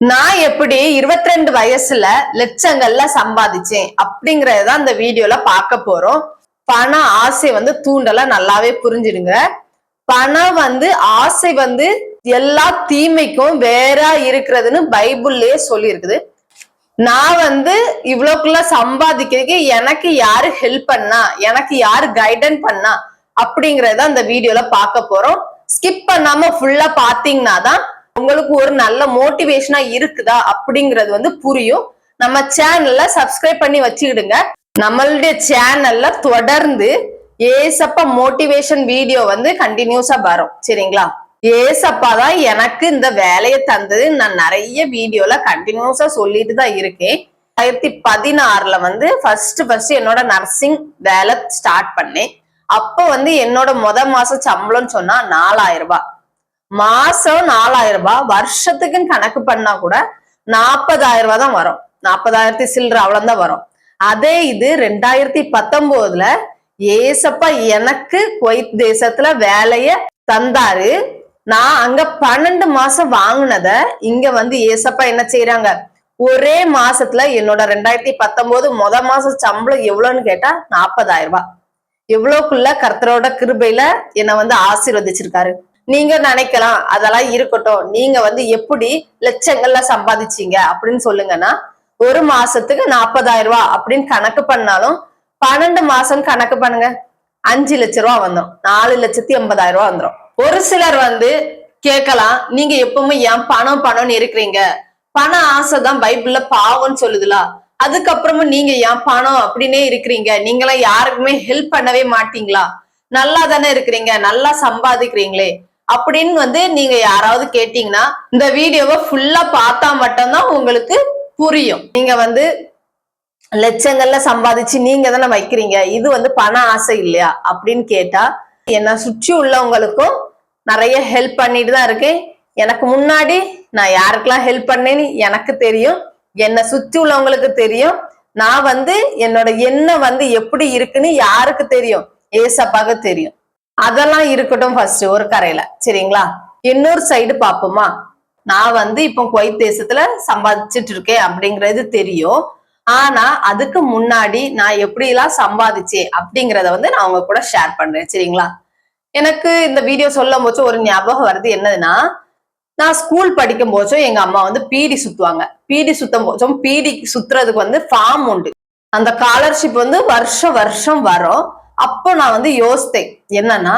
நான் எப்படி 22 ரெண்டு வயசுல லட்சங்கள்ல சம்பாதிச்சேன் அப்படிங்கறத இந்த வீடியோல பார்க்க போறோம். பண ஆசை வந்து தூண்டல நல்லாவே புரிஞ்சிடுங்க. பணம் வந்து ஆசை வந்து எல்லா தீமைக்கும் வேற இருக்கிறதுன்னு பைபிள்லயே சொல்லியிருக்குது. நான் வந்து இவ்வளோக்குள்ள சம்பாதிக்கிறதுக்கு எனக்கு யாரு ஹெல்ப் பண்ணா? எனக்கு யாரு கைடன் பண்ணா? அப்படிங்கறத அந்த வீடியோல பார்க்க போறோம். ஸ்கிப் பண்ணாம ஃபுல்லா பாத்தீங்கன்னா தான் உங்களுக்கு ஒரு நல்ல மோட்டிவேஷனா இருக்குதா அப்படிங்கறது வந்து புரியும். நம்ம சேனல்ல சப்ஸ்கிரைப் பண்ணி வச்சுக்கிடுங்க. நம்மளுடைய சேனல்ல தொடர்ந்து ஏசப்பா மோட்டிவேஷன் வீடியோ வந்து கண்டினியூஸா வரும். சரிங்களா? ஏசப்பா தான் எனக்கு இந்த வேலையை தந்தது நான் நிறைய வீடியோல கண்டினியூஸா சொல்லிட்டு தான் இருக்கேன். ரெண்டாயிரத்தி பதினாறுல வந்து ஃபர்ஸ்ட் ஃபர்ஸ்ட் என்னோட நர்சிங் வேலை ஸ்டார்ட் பண்ணேன். அப்ப வந்து என்னோட முத மாச சம்பளம்னு சொன்னா நாலாயிரம் ரூபாய். மாசம் நாலாயிரம் ரூபாய் வருஷத்துக்குன்னு கணக்கு பண்ணா கூட நாற்பதாயிரம் ரூபாய் தான் வரும். நாற்பதாயிரத்தி சில்லற அவ்வளவுதான் வரும். அதே இது ரெண்டாயிரத்தி பத்தொன்பதுல ஏசப்பா எனக்கு குவைத் தேசத்துல வேலைய தந்தாரு. நான் அங்க பன்னெண்டு மாசம் வாங்கினத இங்க வந்து ஏசப்பா என்ன செய்யறாங்க ஒரே மாசத்துல என்னோட ரெண்டாயிரத்தி பத்தொன்பது முத மாசம் சம்பளம் எவ்வளவுன்னு கேட்டா நாற்பதாயிரம் ரூபாய். எவ்வளவுக்குள்ள கர்த்தரோட கிருபையில என்னை வந்து ஆசீர்வதிச்சிருக்காரு. நீங்க நினைக்கலாம் அதெல்லாம் இருக்கட்டும். நீங்க வந்து எப்படி லட்சங்கள்ல சம்பாதிச்சீங்க அப்படின்னு சொல்லுங்கன்னா ஒரு மாசத்துக்கு நாற்பதாயிரம் ரூபாய் அப்படின்னு கணக்கு பண்ணாலும் பன்னெண்டு மாசம் கணக்கு பண்ணுங்க. அஞ்சு லட்ச ரூபா வந்தோம் நாலு லட்சத்தி எண்பதாயிரம் ரூபா வந்துடும் ஒரு சிலர் வந்து கேட்கலாம் நீங்க எப்பவுமே ஏன் பணம் பணம்னு இருக்கிறீங்க? பண ஆசை தான் பைபிள்ல பாவம்னு சொல்லுதுல. அதுக்கப்புறமும் நீங்க ஏன் பணம் அப்படின்னே இருக்கிறீங்க? நீங்களாம் யாருக்குமே ஹெல்ப் பண்ணவே மாட்டீங்களா? நல்லா தானே இருக்கிறீங்க நல்லா சம்பாதிக்கிறீங்களே. அப்படின்னு வந்து நீங்க யாராவது கேட்டீங்கன்னா இந்த வீடியோவை ஃபுல்லா பார்த்தா மட்டும்தான் உங்களுக்கு புரியும். நீங்க வந்து லட்சங்கள்ல சம்பாதிச்சு நீங்க தானே வைக்கிறீங்க. இது வந்து பண ஆசை இல்லையா? அப்படின்னு கேட்டா என்னை சுற்றி உள்ளவங்களுக்கும் நிறைய ஹெல்ப் பண்ணிட்டு தான் இருக்கேன் எனக்கு முன்னாடி நான் யாருக்கெல்லாம் ஹெல்ப் பண்ணேன்னு எனக்கு தெரியும். என்னை சுற்றி உள்ளவங்களுக்கு தெரியும். நான் வந்து என்னோட எண்ணம் வந்து எப்படி இருக்குன்னு யாருக்கு தெரியும்? ஏசப்பாக தெரியும். அதெல்லாம் இருக்கட்டும் ஃபர்ஸ்ட் ஒரு கரையில. சரிங்களா? இன்னொரு சைடு பாப்போமா நான் வந்து இப்போ குவைத் தேசத்துல சம்பாதிச்சிட்டு இருக்கேன் அப்படிங்கறது தெரியும். ஆனா அதுக்கு முன்னாடி நான் எப்படி எல்லாம் சம்பாதிச்சேன் அப்படிங்கறத வந்து நான் உங்க கூட ஷேர் பண்றேன். சரிங்களா? எனக்கு இந்த வீடியோ சொல்லும் போச்சு ஒரு ஞாபகம் வருது. என்னதுன்னா நான் ஸ்கூல் படிக்கும் போச்சும் எங்க அம்மா வந்து பீடி சுத்துவாங்க. பீடி சுத்தம் போச்சும் பீடி சுத்துறதுக்கு வந்து ஃபார்ம் உண்டு. அந்த ஸ்காலர்ஷிப் வந்து வருஷம் வருஷம் வரும். அப்போ நான் வந்து யோசித்தேன். என்னன்னா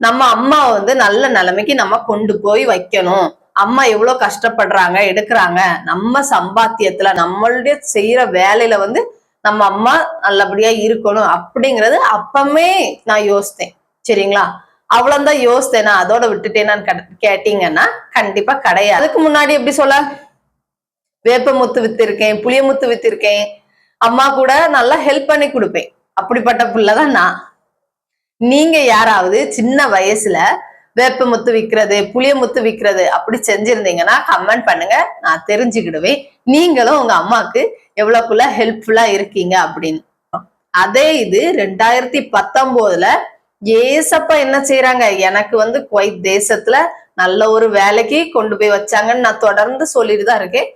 நம்ம அம்மாவை வந்து நல்ல நிலைமைக்கு நம்ம கொண்டு போய் வைக்கணும். அம்மா எவ்வளவு கஷ்டப்படுறாங்க எடுக்கிறாங்க. நம்ம சம்பாத்தியத்துல நம்மளுடைய செய்யற வேலையில வந்து நம்ம அம்மா நல்லபடியா இருக்கணும் அப்படிங்கறது அப்பமே நான் யோசித்தேன். சரிங்களா? அவ்வளவுதான் யோசித்தேனா. அதோட விட்டுட்டேனான்னு கேட்டீங்கன்னா கண்டிப்பா கிடையாது. அதுக்கு முன்னாடி எப்படி சொல்ல? வேப்பமுத்து வித்திருக்கேன் புளியமுத்து வித்திருக்கேன். அம்மா கூட நல்லா ஹெல்ப் பண்ணி கொடுப்பேன். அப்படிப்பட்ட புள்ளதான் நான். நீங்க யாராவது சின்ன வயசுல வேப்பமுத்து விக்கிறது புளியமுத்து விக்கிறது அப்படி செஞ்சிருந்தீங்கன்னா கமெண்ட் பண்ணுங்க. நான் தெரிஞ்சுக்கிடுவேன். நீங்களும் உங்க அம்மாக்கு எவ்வளவுக்குள்ள ஹெல்ப்ஃபுல்லா இருக்கீங்க அப்படின்னு. அதே இது ரெண்டாயிரத்தி பத்தொன்பதுல ஏசப்பா என்ன செய்யறாங்க எனக்கு வந்து குவைத் தேசத்துல நல்ல ஒரு வேலைக்கு கொண்டு போய் வச்சாங்கன்னு நான் தொடர்ந்து சொல்லிட்டு தான் இருக்கேன்.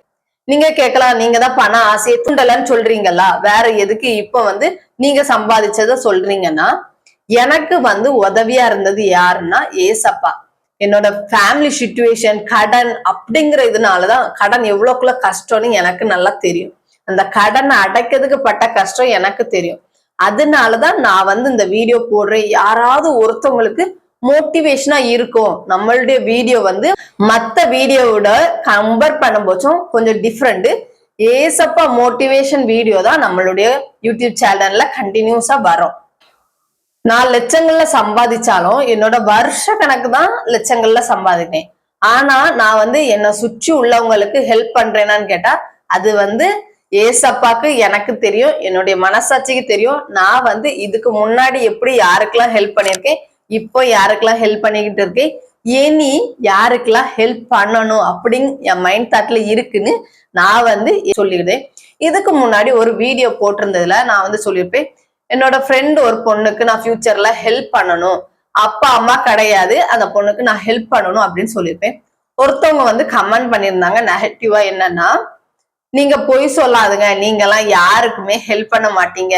நீங்க கேட்கலாம் நீங்க தான் பண ஆசையை தூண்டலன்னு சொல்றீங்களா? வேற எதுக்கு இப்ப வந்து நீங்க சம்பாதிச்சத சொல்றீங்கன்னா எனக்கு வந்து உதவியா இருந்தது யாருன்னா ஏசப்பா. என்னோட ஃபேமிலி சுச்சுவேஷன் கடன் அப்படிங்கிற இதனாலதான் கடன் எவ்வளவுக்குள்ள கஷ்டம்னு எனக்கு நல்லா தெரியும். அந்த கடனை அடைக்கிறதுக்கு பட்ட கஷ்டம் எனக்கு தெரியும். அதனாலதான் நான் வந்து இந்த வீடியோ போடுறேன். யாராவது ஒருத்தவங்களுக்கு மோட்டிவேஷனா இருக்கும். நம்மளுடைய வீடியோ வந்து மத்த வீடியோவோட கம்பேர் பண்ணும்போதும் கொஞ்சம் டிஃப்ரெண்ட் ஏசப்பா மோட்டிவேஷன் வீடியோ தான் நம்மளுடைய யூடியூப் சேனல்ல கண்டினியூஸா வரும். நான் லட்சங்கள்ல சம்பாதிச்சாலும் என்னோட வருஷ கணக்கு தான் லட்சங்கள்ல சம்பாதிப்பேன். ஆனா நான் வந்து என்னை சுற்றி உள்ளவங்களுக்கு ஹெல்ப் பண்றேனான்னு கேட்டா அது வந்து ஏசப்பாக்கு எனக்கு தெரியும் என்னுடைய மனசாட்சிக்கு தெரியும். நான் வந்து இதுக்கு முன்னாடி எப்படி யாருக்கெல்லாம் ஹெல்ப் பண்ணியிருக்கேன் இப்போ யாருக்கெல்லாம் ஹெல்ப் பண்ணிக்கிட்டு இருக்கேன் இனி யாருக்கெல்லாம் ஹெல்ப் பண்ணணும் அப்படின்னு என் மைண்ட் தாட்ல இருக்குன்னு நான் வந்து சொல்லிடுறேன். இதுக்கு முன்னாடி ஒரு வீடியோ போட்டிருந்ததுல நான் வந்து சொல்லியிருப்பேன். என்னோட ஃப்ரெண்ட் ஒரு பொண்ணுக்கு நான் ஃபியூச்சர்ல ஹெல்ப் பண்ணணும். அப்பா அம்மா கிடையாது. அந்த பொண்ணுக்கு நான் ஹெல்ப் பண்ணணும் அப்படின்னு சொல்லியிருப்பேன். ஒருத்தவங்க வந்து கமெண்ட் பண்ணியிருந்தாங்க. நெகட்டிவா என்னன்னா நீங்க பொய் சொல்லாதுங்க. நீங்க எல்லாம் யாருக்குமே ஹெல்ப் பண்ண மாட்டீங்க.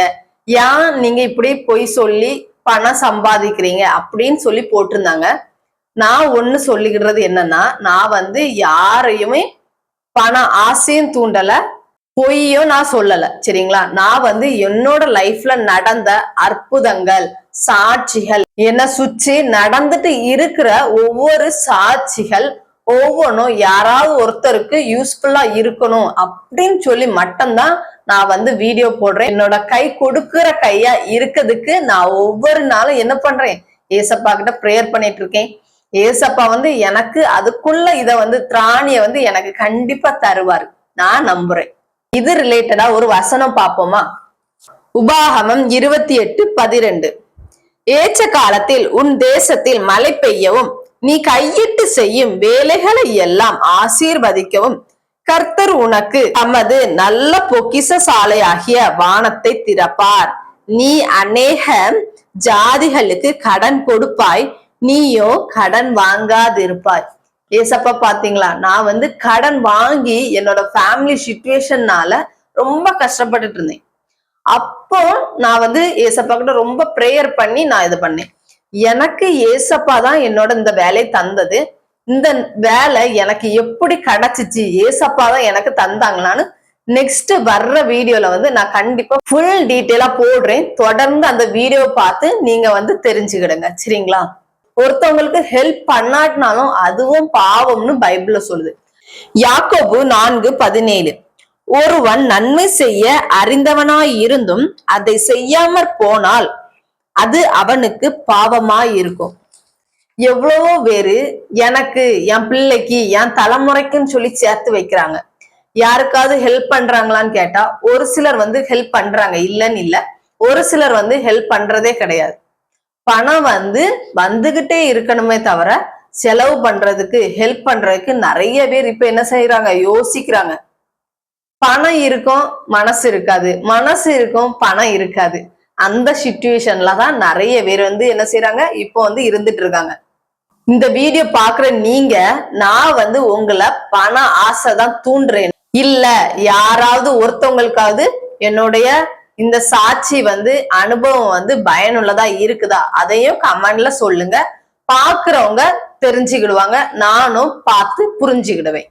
ஏன் நீங்க இப்படி பொய் சொல்லி பணம் சம்பாதிக்கிறீங்க அப்படின்னு சொல்லி போட்டிருந்தாங்க. நான் ஒண்ணு சொல்லிக்கிடுறது என்னன்னா நான் வந்து யாரையுமே பணம் ஆசையும் தூண்டல பொய்யும் நான் சொல்லல. சரிங்களா? நான் வந்து என்னோட லைஃப்ல நடந்த அற்புதங்கள் சாட்சிகள் என்ன சுற்றி நடந்துட்டு இருக்கிற ஒவ்வொரு சாட்சிகள் ஒவ்வொன்றும் யாராவது ஒருத்தருக்கு யூஸ்ஃபுல்லா இருக்கணும் அப்படின்னு சொல்லி மட்டும்தான் நான் வந்து வீடியோ போடுறேன். என்னோட கை கொடுக்கிற கையா இருக்கிறதுக்கு நான் ஒவ்வொரு நாளும் என்ன பண்றேன்? ஏசப்பா கிட்ட ப்ரேயர் பண்ணிட்டு இருக்கேன். ஏசப்பா வந்து எனக்கு அதுக்குள்ள இதை வந்து திராணிய வந்து எனக்கு கண்டிப்பா தருவார். நான் நம்புறேன். இது ரிலேட்டடா ஒரு வசனம் பார்ப்போமா? உபாகமம் இருபத்தி எட்டு பதிரெண்டு ஏற்ற காலத்தில் உன் தேசத்தில் மழை பெய்யவும் நீ கையிட்டு செய்யும் வேலைகளை எல்லாம் ஆசீர்வதிக்கவும். கர்த்தர் உனக்கு தமது நல்ல பொக்கிச சாலையாகிய வானத்தை திறப்பார். நீ அநேக ஜாதிகளுக்கு கடன் கொடுப்பாய். நீயோ கடன் வாங்காதிருப்பாய். ஏசப்பா பாத்தீங்களா? நான் வந்து கடன் வாங்கி என்னோட ஃபேமிலி சுச்சுவேஷன்னால ரொம்ப கஷ்டப்பட்டுட்டு இருந்தேன். அப்போ நான் வந்து ஏசப்பா கிட்ட ரொம்ப ப்ரேயர் பண்ணி நான் இது பண்ணேன். எனக்கு ஏசப்பா தான் என்னோட இந்த வேலையை தந்தது. இந்த வேலை எனக்கு எப்படி கிடைச்சிச்சு? ஏசப்பா தான் எனக்கு தந்தாங்களான்னு நெக்ஸ்ட் வர்ற வீடியோல வந்து நான் கண்டிப்பா ஃபுல் டீட்டெயிலா போடுறேன். தொடர்ந்து அந்த வீடியோ பார்த்து நீங்க வந்து தெரிஞ்சுக்கிடுங்க. சரிங்களா? ஒருத்தவங்களுக்கு ஹெல்ப் பண்ணாட்டினாலும் அதுவும் பாவம்னு பைபிள்ல சொல்லுது. யாக்கோபு நான்கு பதினேழு. ஒருவன் நன்மை செய்ய அறிந்தவனாய் இருந்தும் அதை செய்யாமற் போனால் அது அவனுக்கு பாவமா இருக்கும் எவ்வளவோ பேரு எனக்கு என் பிள்ளைக்கு என் தலைமுறைக்குன்னு சொல்லி சேர்த்து வைக்கிறாங்க. யாருக்காவது ஹெல்ப் பண்றாங்களான்னு கேட்டா ஒரு சிலர் வந்து ஹெல்ப் பண்றாங்க. இல்லைன்னு இல்ல ஒரு சிலர் வந்து ஹெல்ப் பண்றதே கிடையாது. பணம் வந்து வந்துகிட்டே இருக்கணுமே தவிர செலவு பண்றதுக்கு ஹெல்ப் பண்றதுக்கு நிறைய பேர் இப்ப என்ன செய்யறாங்க யோசிக்கிறாங்க. பணம் இருக்கும் மனசு இருக்காது. மனசு இருக்கும் பணம் இருக்காது. அந்த சுச்சுவேஷன்ல தான் நிறைய பேர் வந்து என்ன செய்யறாங்க இப்போ வந்து இருந்துட்டு இருக்காங்க. இந்த வீடியோ பாக்குற நீங்க நான் வந்து உங்களை பண ஆசை தான் தூண்டுறேன். இல்ல யாராவது ஒருத்தவங்களுக்காவது என்னுடைய இந்த சாட்சி வந்து அனுபவம் வந்து பயனுள்ளதா இருக்குதா? அதையும் கமெண்ட்ல சொல்லுங்க. பாக்குறவங்க தெரிஞ்சுக்கிடுவாங்க. நானும் பார்த்து புரிஞ்சுக்கிடுவேன்.